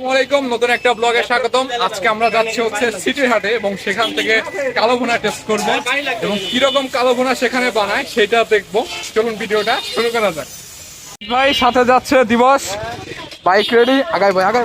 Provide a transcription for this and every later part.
আসসালামাইকুম নতুন একটা ব্লগে স্বাগতম। আজকে আমরা যাচ্ছি হচ্ছে সিটির এবং সেখান থেকে কালো টেস্ট করব। এবং কীরকম কালো সেখানে বানায় সেটা দেখব। চলুন ভিডিওটা শুরু করা যাক। ভাই, সাথে যাচ্ছে দিবস। বাইক রেডি আগাই আগাই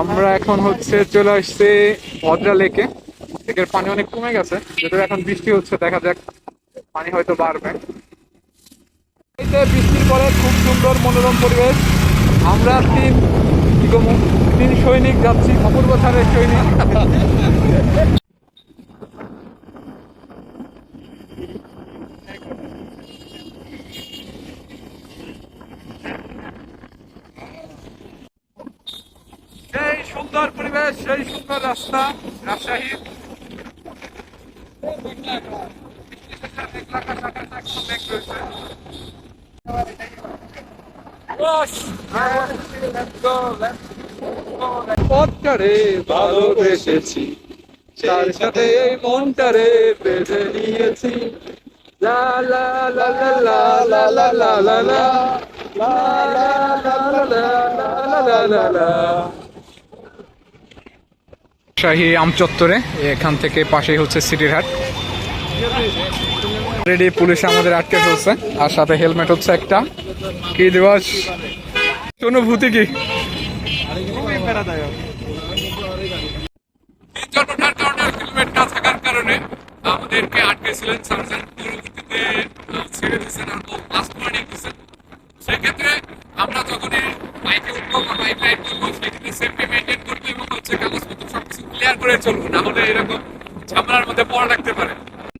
আমরা এখন হচ্ছে চলে আসছে ভদ্রা লেকে। লেকের পানি অনেক কমে গেছে যেহেতু এখন বৃষ্টি হচ্ছে, দেখা যাক পানি হয়তো বাড়বে। এতে বৃষ্টির পরে খুব সুন্দর মনোরম পরিবেশ। আমরা তিন তিন সৈনিক যাচ্ছি, অপূর্ব সারের সৈনিক সেই সুন্দর পরিবেশ সেই সুন্দর রাস্তা রাজশাহী তার সাথে বেঁধে লা লা শাহী আম চত্বরে, এখান থেকে পাশেই হচ্ছে সিটির হাট। রেডি পুলিশ আমাদের আটকে ফেলছে, আর সাথে হেলমেট হচ্ছে একটা। কি দিবস? অনুভূতি কি? সেক্ষেত্রে আমরা যখনই বাইকে উঠবো বা বাইক রাইড করব, সেক্ষেত্রে সেফটি মেনটেন করব এবং হচ্ছে কাগজপত্র সবকিছু ক্লিয়ার করে চলবো না হলে এরকম ঝামেলার মধ্যে পড়া রাখতে পারে।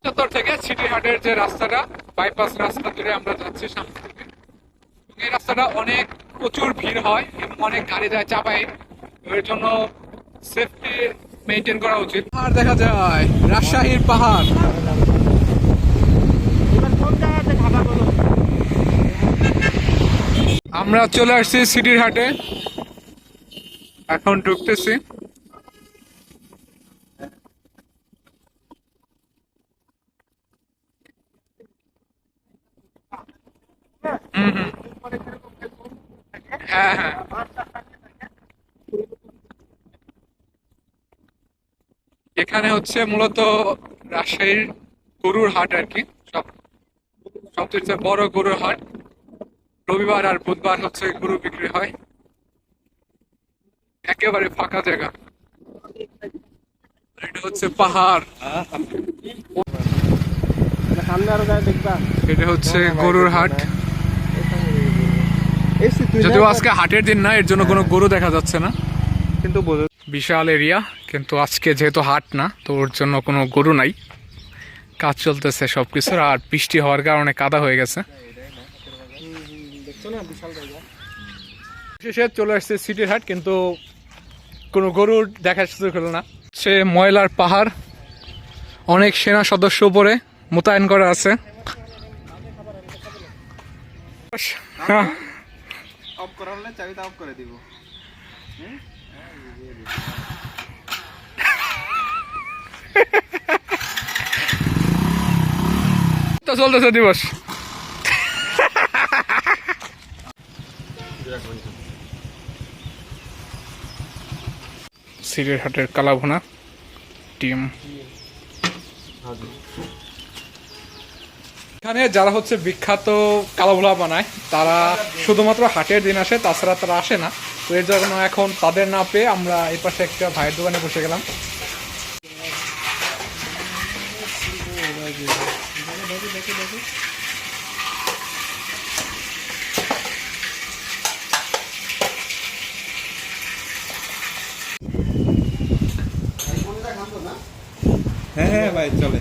চত্বর থেকে সিটি হাটের যে রাস্তাটা বাইপাস রাস্তা ধরে আমরা যাচ্ছি সামনে এই রাস্তাটা অনেক প্রচুর ভিড় হয় এবং অনেক গাড়ি যায় চাপায়। এর জন্য সেফটি মেনটেন করা উচিত। আর দেখা যায়, রাজশাহীর পাহাড়। আমরা চলে আসছি সিটির হাটে। এখন ঢুকতেছি। হ্যাঁ হ্যাঁ এখানে হচ্ছে মূলত রাজশাহীর গরুর হাট আর কি। সব সবচেয়ে বড় গরুর হাট। রবিবার আর বুধবার হচ্ছে গরু বিক্রি হয়। একেবারে ফাঁকা জায়গা। এটা হচ্ছে পাহাড়। এটা হচ্ছে গরুর হাট। যদিও আজকে হাটের দিন না এর জন্য কোনো গরু দেখা যাচ্ছে না। কিন্তু বিশাল এরিয়া কিন্তু আজকে যেহেতু হাট না তো ওর জন্য কোনো গরু নাই। কাজ চলতেছে সব কিছুর আর বৃষ্টি হওয়ার কারণে কাদা হয়ে গেছে। শেষে চলে আসছে সিটির হাট কিন্তু কোনো গরুর সুযোগ হলো না। সে ময়লার পাহাড় অনেক সেনা সদস্য উপরে মোতায়েন করা আছে। হ্যাঁ, অফ করা হলে চাবিটা অফ করে দিব। তো চলতেছে দিবস। সিটির হাটের কালাভুনা টিম। এখানে যারা হচ্ছে বিখ্যাত কালাভুলা বানায়, তারা শুধুমাত্র হাটের দিন আসে, তাছাড়া তারা আসে না। তো এর জন্য এখন তাদের না পেয়ে আমরা এই পাশে একটা ভাইয়ের দোকানে বসে গেলাম। হ্যাঁ হ্যাঁ ভাই, চলে।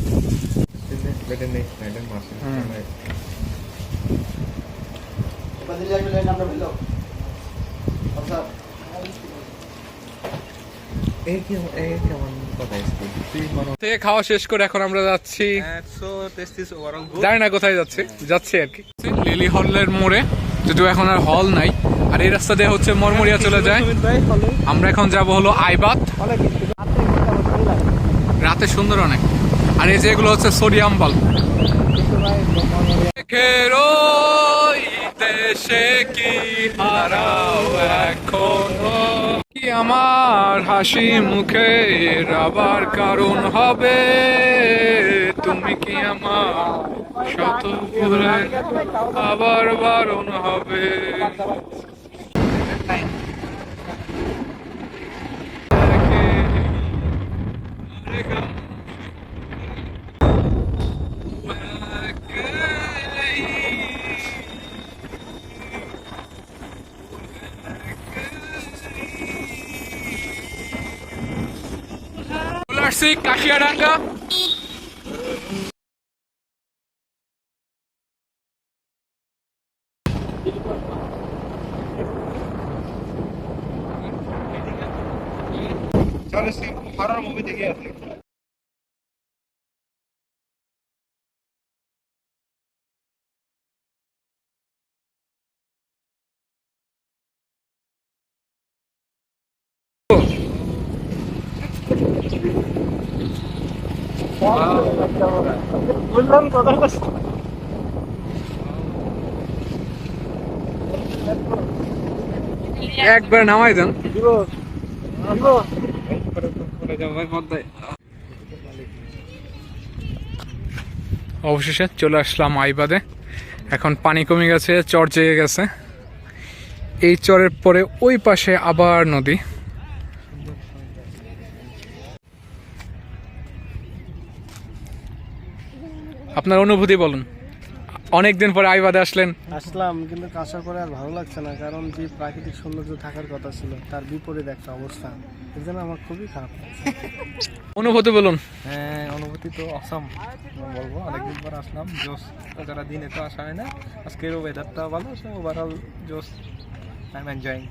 খাওয়া শেষ করে এখন আমরা যাচ্ছি। জানি না কোথায় যাচ্ছি যাচ্ছি আর লিলি হলের মোড়ে, যদিও এখন আর হল নাই। আর এই রাস্তা দিয়ে হচ্ছে মরমরিয়া চলে যায়। আমরা এখন যাব হলো আইবাত। রাতে সুন্দর অনেক। আর এই যেগুলো হচ্ছে সোডিয়াম বাল্ব। দেশে কি কি আমার হাসি মুখে আবার কারণ হবে? তুমি কি আমার শত আবার বারণ হবে? আসছি কাশিয়াডাঙ্গা চলে হরর মুভি দেখে আসি একবার নামাই দেন। অবশেষে চলে আসলাম আইবাদে। এখন পানি কমে গেছে, চর জেগে গেছে। এই চরের পরে ওই পাশে আবার নদী। আপনার অনুভূতি বলুন। অনেক দিন পরে আইবাদে আসলেন। আসলাম কিন্তু আসার পরে আর ভালো লাগছে না কারণ যে প্রাকৃতিক সৌন্দর্য থাকার কথা ছিল তার বিপরীত একটা অবস্থা। এর জন্য আমার খুবই খারাপ অনুভূতি বলুন। হ্যাঁ অনুভূতি তো অসম বলব অনেকদিন পর আসলাম জোস তাছাড়া দিনে তো আসা হয় না আজকের ওয়েদারটা ভালো সো ওভারঅল জোস আই এম এনজয়িং